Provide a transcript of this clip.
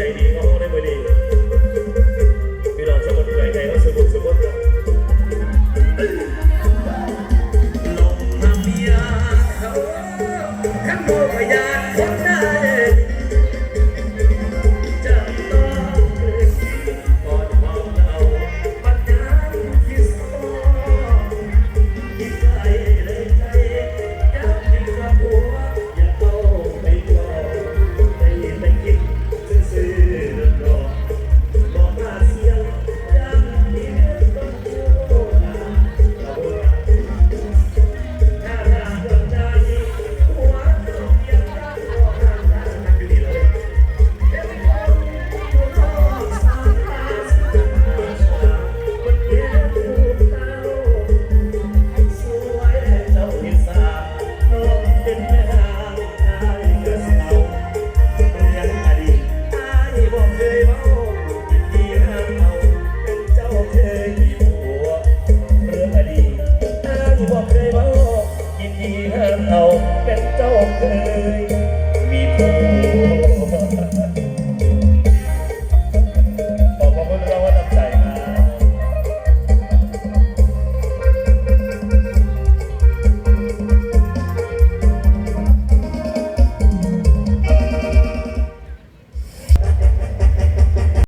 ใจดีเขาได้บดีพี่น้องชาวบ้านใจใจเขาสมบูรณ์สมบูรณ์ลงมาเมียเขาทั้งโมพยานคนหน้า เอาเป็นเจ้าเคย